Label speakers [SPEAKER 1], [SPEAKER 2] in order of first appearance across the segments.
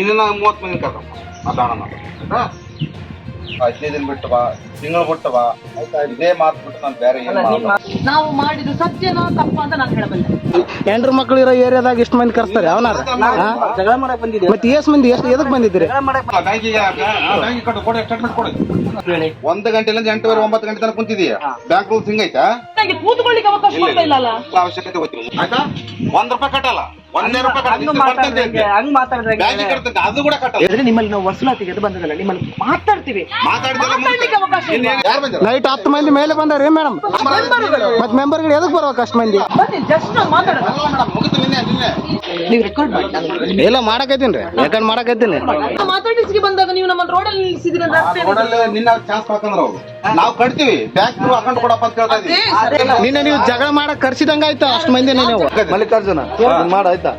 [SPEAKER 1] ಇದನ್ನ ಮೂವತ್ತು ಮಂದಿ ಕರ್ಕೊಂಬ ಮಾತಾಡೋಣ ಹದಿನೈದು ದಿನ ಬಿಟ್ಟು ಬಾ. ತಿಂಗಳು ಬಿಟ್ಟು ಬಾ. ಆಯ್ತಾ? ಇದೇ ಮಾತು ಬಿಟ್ಟು ನಾನು ಬೇರೆ.
[SPEAKER 2] ನಾವು ಮಾಡಿದ ಸತ್ಯನೋ ತಪ್ಪ ಅಂತ ನಾನು ಹೇಳಬಲ್ಲೆ.
[SPEAKER 3] ಹೆಂಡ್ರ ಮಕ್ಳು ಇರೋ ಏರಿಯಾದಾಗ ಇಷ್ಟ ಮಂದಿ ಕರ್ಸ್ತಾರೆ ಅವನ
[SPEAKER 4] ಜಗಳ ಮಾಡಕ್ ಬಂದಿದ್ದೀವಿ
[SPEAKER 3] ಮತ್ತೆ ಎಷ್ಟು ಮಂದಿ ಎಷ್ಟು ಎದಕ್ ಬಂದಿದ್ರಿ
[SPEAKER 4] ಜಗಳ ಗಂಟೆ
[SPEAKER 1] ಆ ಬ್ಯಾಂಕಿಗೆ ಬ್ಯಾಂಕಿಗೆ ಕೊಡು ಕೊಡು ಸ್ಟೇಟ್ಮೆಂಟ್ ಕೊಡು.
[SPEAKER 4] ಹೇಳಿ.
[SPEAKER 1] ಒಂದು ಗಂಟೆಲಿಂದ ಎಂಟುವರೆ ಒಂಬತ್ತು ಗಂಟೆ ತನಕ ಕುಂತಿದೀಯ ಬ್ಯಾಂಕ್ ರೂಲ್ಸ್ ಹಿಂಗೈತಾ?
[SPEAKER 2] ಕೂತ್ಕೊಳ್ಳಿಕ್ಕೆ ಅವಕಾಶ ಇಲ್ಲ.
[SPEAKER 1] ಅವಶ್ಯಕತೆ ಗೊತ್ತಿಲ್ಲ. ಆಯ್ತಾ? ಒಂದ್ ರೂಪಾಯಿ ಕಟ್ಟಲ್ಲ. ಒಂದೇ ರೂಪಾಯಿ ಅದು
[SPEAKER 4] ನಿಮ್ಮಲ್ಲಿ ನಾವು ವಸೂಲಾತಿಗೆ ಅದು ಬಂದದಲ್ಲ ನಿಮ್ಮಲ್ಲಿ ಮಾತಾಡ್ತೀವಿ.
[SPEAKER 1] ಮಾತಾಡಿದೆಲ್ಲ
[SPEAKER 2] ಅವಕಾಶ ಇಲ್ಲ.
[SPEAKER 1] ಯಾರು ಬಂದಿಲ್ಲ?
[SPEAKER 3] ನೈಟ್ ಹತ್ತು ಮಂದಿ ಮೇಲೆ ಬಂದಾರ ಮೇಡಮ್ ಮತ್ ಮೆಂಬರ್ಗಳು ಎದಕ್ ಬರ್ಬೇಕು ಅಷ್ಟು ಮಂದಿ?
[SPEAKER 2] ನಾವು ರೆಕಾರ್ಡ್ ಮಾಡಿ.
[SPEAKER 3] ಇಲ್ಲ ಮಾಡಕತ್ತೀನಿ ರೆಕಾರ್ಡ್ ಮಾಡಕತ್ತೀನಿ
[SPEAKER 2] ಮಾತಾಡಿಸಿಗೆ ಬಂದಾಗ ನೀವು ನಮ್ಮ ರೋಡಲ್ಲಿ ನಿಲ್ಸಿದ್ರಿ
[SPEAKER 1] ನಿನ್ನ ಚಾನ್ಸ್ ಅವ್ರು. ನಾವು ಕಟ್ತೀವಿ. ಬ್ಯಾಂಕ್ ಅಕೌಂಟ್ ಕೊಡಪ್ಪ ಅಂತ ಕೇಳ್ತಾ ಇದೀವಿ
[SPEAKER 3] ನಿನ್ನೆ ನೀವು ಜಗಳ ಮಾಡಕ್ ಕರ್ಸಿದಂಗ ಆಯ್ತಾ? ಅಷ್ಟ್ ಮಂದಿ ನೀವು?
[SPEAKER 5] ಮಲ್ಲಿಕಾರ್ಜುನ ಮಾಡ ಆಯ್ತಾ?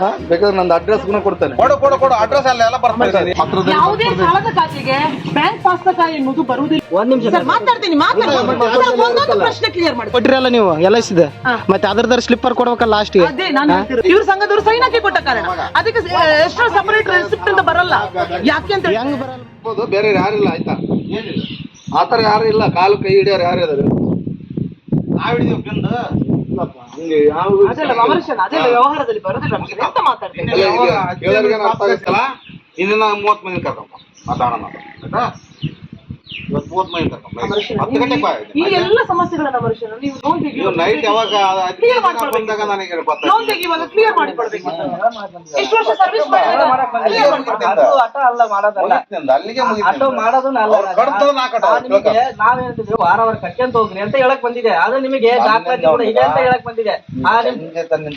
[SPEAKER 1] ಹಾ.
[SPEAKER 5] ಬೇಕಾದ್ರೆ ನಂದು ಅಡ್ರೆಸ್ ಕೊಡ್ತೇನೆ.
[SPEAKER 1] ಕೊಡು ಕೊಡು ಕೊಡು. ಅಡ್ರೆಸ್ ಅಲ್ಲ ಎಲ್ಲ ಬರ್ತಾರೆ
[SPEAKER 2] ಯಾವುದೇ ಸಾಲದ ಖಾತೆಗೆ ಬ್ಯಾಂಕ್ ಪುಸ್ತಕ ಎನ್ನುವುದು ಬರುವುದಿಲ್ಲ.
[SPEAKER 4] ಒಂದ್ ನಿಮಿಷ
[SPEAKER 2] ಸರ್ ಮಾತಾಡ್ತೀನಿ ಮಾತಾಡ್ತೀನಿ. ಸರ್, ಒಂದೊಂದು ಪ್ರಶ್ನೆ ಕ್ಲಿಯರ್ ಮಾಡಿ.
[SPEAKER 3] ಕೊಟ್ಟಿರಲ್ಲ ನೀವು ಎಲ್ಲ ಐ ಸಿದ ಮತ್ತೆ ಅದ್ರದ್ರ ಸ್ಲಿಪ್ಪರ್ ಕೊಡ್ಬೇಕಲ್ಲ ಲಾಸ್ಟ್
[SPEAKER 2] ಅದೇ ನಾನು ಹೇಳ್ತಿರೋದು ಇವ್ರ ಸಂಘದವ್ರು ಸೈನ್ ಹಾಕಿ ಕೊಟ್ಟ ಕಾರಣ. ಅದಕ್ಕೆ ಎಷ್ಟೋ ಸಪರೇಟ್ ರೆಸಿಪ್ಟ್ ಅಂತ ಬರಲ್ಲ. ಯಾಕೆ ಅಂತ
[SPEAKER 3] ಹೆಂಗ್ ಬರಲ್ಲ?
[SPEAKER 5] ಬೇರೆ ಯಾರಿಲ್ಲ ಆಯ್ತಾ? ಆತರ ಯಾರು ಇಲ್ಲ ಕಾಲು ಕೈ ಹಿಡಿಯೋರು ಯಾರು ಇದಾರೆ
[SPEAKER 1] ನಾವ್ ಹಿಡಿದೀವಿ ಬಿಂದು
[SPEAKER 5] ಇಲ್ಲಪ್ಪ, ಹಂಗೆ ಯಾವ
[SPEAKER 2] ಅದೆಲ್ಲ ಅಮರ್ಷಣ ಅದೆಲ್ಲ ವ್ಯವಹಾರದಲ್ಲಿ ಬರೋದಿಲ್ಲ ನಮಗೆ ಎಂತ
[SPEAKER 1] ಆಗಿತ್ತಲ್ಲ, ಮೂವತ್ತು ಮಂದಿ ಕರ್ಕೊಂಬ ಮಾತಾಡೋಣ ಆಯ್ತಾ? ಇವತ್ತು ಮೂವತ್ತು ಮಂದಿ ಕರ್ಕೊಂಬ ಹತ್ತು ಗಂಟೆಗೆ ಬಾ
[SPEAKER 2] ಈ ಎಲ್ಲ ಸಮಸ್ಯೆಗಳನ್ನ ಅಮರ್ಷಣ ನೀವು ಲೋನ್
[SPEAKER 1] ನೀವು ನೈಟ್ ಯಾವಾಗ
[SPEAKER 2] ಕ್ಲಿಯರ್
[SPEAKER 1] ಹದಿನೈದು ಬಂದಾಗ ನನಗೆ
[SPEAKER 2] ಲೋನ್
[SPEAKER 1] ಗೊತ್ತಾಯ್ತು
[SPEAKER 2] ತೆಗಿಯುವಾಗ ಕ್ಲಿಯರ್ ಮಾಡಿ ಕೊಡ್ಬೇಕು ಎಷ್ಟು ವರ್ಷ ಸರ್ವಿಸ್ ಮಾಡಿದ್ರೆ ಕ್ಲಿಯರ್ ಮಾಡಿ
[SPEAKER 4] ಅದು ಆಟ ಅಲ್ಲ ಮಾಡೋದಲ್ಲ
[SPEAKER 1] ಅಲ್ಲಿಗೆ ಮುಗೀತು
[SPEAKER 4] ಆಟೋ
[SPEAKER 1] ನಿಂದು.
[SPEAKER 4] ಮಾಡೋದನ್ನ ಅಲ್ಲ
[SPEAKER 1] ಅವ್ರು ಕಡ್ದು ನಾ ಕಟ್ಟ,
[SPEAKER 4] ನಾನ್ ನಿಮಗೆ ನಾವ್ ಹೇಳ್ತಿದ್ವಿ ವಾರ ವಾರ ಕಟ್ಕೊಂತ ಹೋಗ್ರಿ ಅಂತ ಹೇಳಕ್ ಬಂದಿದೆ ಆದ್ರೆ ನಿಮಗೆ ದಾಖಲಾತಿ ಕೂಡ ಇದೆ ಅಂತ ಹೇಳಕ್ ಬಂದಿದೆ ಆ ನಿಮ್
[SPEAKER 1] ಸಂಜೆ ತಂದು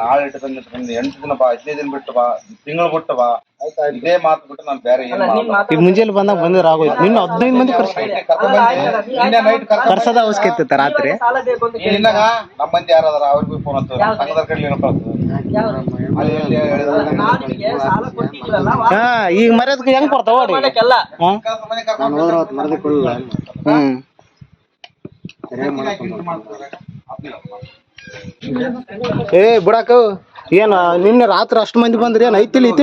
[SPEAKER 1] ನಾಳೆ ಇಟ್ಟು ತಂದ್ರೆ ನಿಂತ್ರ ಎಂಟು ದಿನ ಬಾ ಹದಿನೈದು ದಿನ ಬಿಟ್ಟು ಬಾ ತಿಂಗಳು ಬಿಟ್ಟು ಬಾ ಇದೇ ಮಾತು ಬಿಟ್ಟು ನಾನು ಬೇರೆ ಏನು
[SPEAKER 4] ಅಲ್ಲ ನೀನ್
[SPEAKER 3] ಈಗ ಮುಂಜಾನೆ ಬಂದಾಗ ಬಂದ್ರೆ ಆಗೋಯ್ತು. ನಿನ್ನ ಹದಿನೈದು ಮಂದಿ ಕರ್ಸ
[SPEAKER 1] ಕರ್ಕೊಂಡ್ ಬಂದೆ. ನಿನ್ನೆ ನೈಟ್ ಕರ್ಕೊಂಡ್
[SPEAKER 3] ಕರ್ಸದ ಅವಶ್ಯಕತೆ ಇತ್ತ ರಾತ್ರಿ.
[SPEAKER 4] ಇವಾಗ ಸಾಲ ಬೇಕು ಅಂತ
[SPEAKER 1] ನೀನ್ ಇನ್ನಾಗ ನಮ್ಮ ಮಂದಿ ಯಾರದಾರ ಅವ್ರಿಗೂ ಫೋನ್ ಹಚ್ಚು
[SPEAKER 4] ಯಾವ್ದು?
[SPEAKER 1] ಸಂಘದ ಕಡೆ ಏನೋ ಕಳ್ಸು.
[SPEAKER 4] ಯಾವ್ದು?
[SPEAKER 1] ಅಲ್ಲಿ ಎಲ್ಲಿ ಹೇಳಿದ್ರೆ
[SPEAKER 4] ನಾವ್ ನಿಮಗೆ ಸಾಲ ಕೊಟ್ಟಿದ್ದೀವಲ್ಲ ವಾರ
[SPEAKER 3] ಹಾ ಈಗ ಮರ್ಯಾದಕ್ಕೆ ಹೆಂಗ್ ಕೊಡ್ತಾವ ನೋಡಿ
[SPEAKER 4] ಮಾಡಕ್ಕೆಲ್ಲ
[SPEAKER 3] ಹಾ?
[SPEAKER 1] ಕೆಲಸ ಮನೆ ಕರ್ಕೊಂಡ್ ಬಂದ್ರೆ
[SPEAKER 5] ಮರದಿ ಕೊಡಲ್ಲ
[SPEAKER 3] ಹ್ಮ್. ಏ ಬಿಡಾಕ. ಏನ ನಿನ್ನೆ ರಾತ್ರಿ ಅಷ್ಟು ಮಂದಿ ಬಂದ್ರಿ ಏನ್? ಐತಿಲ್ ಇತಿ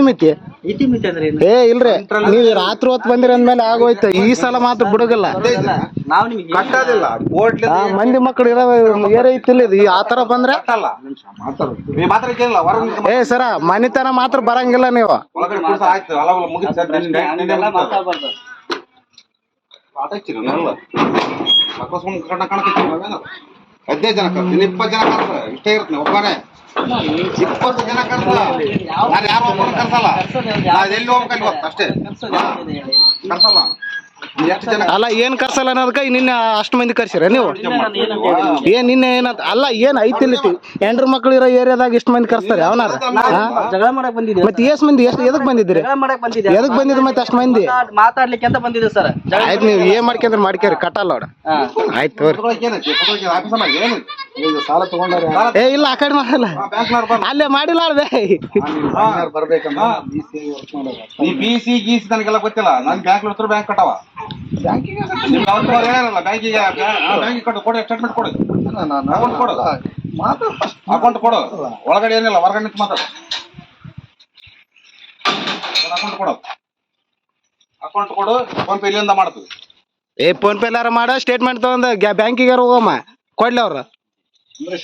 [SPEAKER 4] ಇತಿಮಿತಿ ಅಂದ್ರೆ ಏನು?
[SPEAKER 3] ಏ ಇಲ್ರಿ. ನೀವ್ ರಾತ್ರಿ ಹೊತ್ತು ಬಂದಿರಿ ಅಂದ್ಮೇಲೆ ಆಗೋಯ್ತು. ಈ ಸಲ ಮಾತ್ರ ಬಿಡೋಗಿಲ್ಲ
[SPEAKER 4] ನಾವ್ ನಿಮಗೆ
[SPEAKER 1] ಕಟ್ಟೋದಿಲ್ಲ. ಕೋರ್ಟ್
[SPEAKER 3] ಆ ಮಂದಿ ಮಕ್ಳು ಇರೋ ಏರ ಐತಿಲ್ಲ ಇದು. ಆತರ ತರ ಬಂದ್ರೆ?
[SPEAKER 1] ಕಟ್ಟಲ್ಲ. ನೀ ಮಾತ್ರ ಕೇಳಿಲ್ಲ ಹೊರಗೆ ನಿಂತು
[SPEAKER 3] ಏ ಸರ ಮನಿತನ ಮಾತ್ರ ಬರಂಗಿಲ್ಲ ನೀವು.
[SPEAKER 1] ಒಳಗಡೆ ಕೂರ್ಸ ಆಯ್ತು. ಅಲ್ಲ ಅಲ್ಲ ಮುಗಿತು ಸರ್ ನಿನ್ನೆ ನಿನ್ನೆ
[SPEAKER 4] ಹಂಗೆಲ್ಲ
[SPEAKER 1] ಆಟ ಹಚ್ಚಿರಿ ನಾವೆಲ್ಲ ಮಕ್ಕಳು ಸುಮ್ಮನೆ ಕಣ್ಣ ಕಾಣಕತ್ತೀವಿ ನಾವೇನು ಹದಿನೈದು ಜನ ಕರ್ತೀವಿ ಇನ್ನು ಇಪ್ಪತ್ತು ಜನ ಇಷ್ಟೇ ಇರ್ತೀನಿ ಒಬ್ಬನೇ. ಇಪ್ಪತ್ತು ಜನ ಕರ್ಸಲ್ಲ. ನಾನು ಯಾರು ಒಬ್ಬರು ಕರ್ಸಲ್ಲ? ನಾನು ಎಲ್ಲಿ ಹೋಗ್ಬೇಕು ಇವತ್ತು ಅಷ್ಟೇ. ಕರ್ಸಲ್ಲ.
[SPEAKER 3] ಅಲ್ಲ ಏನ್ ಕರ್ಸಲ್ಲ ಅನ್ನೋದಕ್ಕ ನಿನ್ನೆ ಅಷ್ಟು ಮಂದಿ ಕರ್ಸಿರ ನೀವು? ಏನ್ ನಿನ್ನೆ ಏನಂತ ಅಲ್ಲ ಏನ್ ಐತಿಲ್ ಹೆಂಡ್ರ ಮಕ್ಳು ಇರೋ ಏರಿಯಾದಾಗ ಇಷ್ಟು ಮಂದಿ ಕರ್ಸ್ತಾರೆ ಅವನಾರ
[SPEAKER 4] ಬಂದಿದೆ
[SPEAKER 3] ಮತ್ತೆ ಎಷ್ಟ್ ಮಂದಿ ಎಷ್ಟು ಎದಕ್ ಬಂದಿದ್ರಿ
[SPEAKER 4] ಬಂದಿದೆ
[SPEAKER 3] ಎದಕ್ ಬಂದಿದ್ರಿ ಮತ್ತೆ ಅಷ್ಟು ಮಂದಿ?
[SPEAKER 4] ಮಾತಾಡ್- ಮಾತಾಡ್ಲಿಕ್ಕೆ ಅಂತ ಬಂದಿದೆ ಸರ್.
[SPEAKER 3] ಆಯ್ತು ನೀವು ಏನ್ ಮಾಡ್ಕೊಂಡ್ರೆ ಮಾಡ್ಕೇರಿ ಕಟ್ಟಲ್ಲ ಅವ್ರ. ಆಯ್ತು ಏ ಇಲ್ಲ ಆ ಕಡೆ ಮಾಡಲ್ಲ. ಅಲ್ಲೇ ಮಾಡಿಲ್ಲ ಅಳ್ದೆ
[SPEAKER 5] ಬರ್ಬೇಕಮ್ಮ ಬಿ ಸಿ
[SPEAKER 1] ಗೀಸಿ ನನಗೆಲ್ಲ ಗೊತ್ತಿಲ್ಲ. ನನ್ ಬ್ಯಾಂಕ್ ಬ್ಯಾಂಕ್ ಕಟ್ಟವ. ಬ್ಯಾಂಕಿಗೆ ಬ್ಯಾಂಕಿಗೆ ಕಟ್ಟು ಕೊಡು ಸ್ಟೇಟ್ಮೆಂಟ್ ಕೊಡು. ಅಕೌಂಟ್ ಕೊಡು.
[SPEAKER 5] ಮಾತಾಡ
[SPEAKER 1] ಅಕೌಂಟ್ ಕೊಡು. ಒಳಗಡೆ ಏನಿಲ್ಲ ಹೊರಗಡೆ ನಿಂತು ಮಾತಾಡು. ಅಕೌಂಟ್ ಕೊಡು. ಅಕೌಂಟ್ ಕೊಡು ಫೋನ್ ಪೇ ಇಲ್ಲಿಂದ ಮಾಡ್ತೀವಿ.
[SPEAKER 3] ಏ ಫೋನ್ ಪೇ ಎಲ್ಲಾರ ಮಾಡ ಸ್ಟೇಟ್ಮೆಂಟ್ ತಗೊಂಡ್ ಬ್ಯಾಂಕಿಗೆ ಹೋಗಮ್ಮ? ಕೊಡ್ಲಿ ಅವ್ರ.
[SPEAKER 1] ನಿಮ್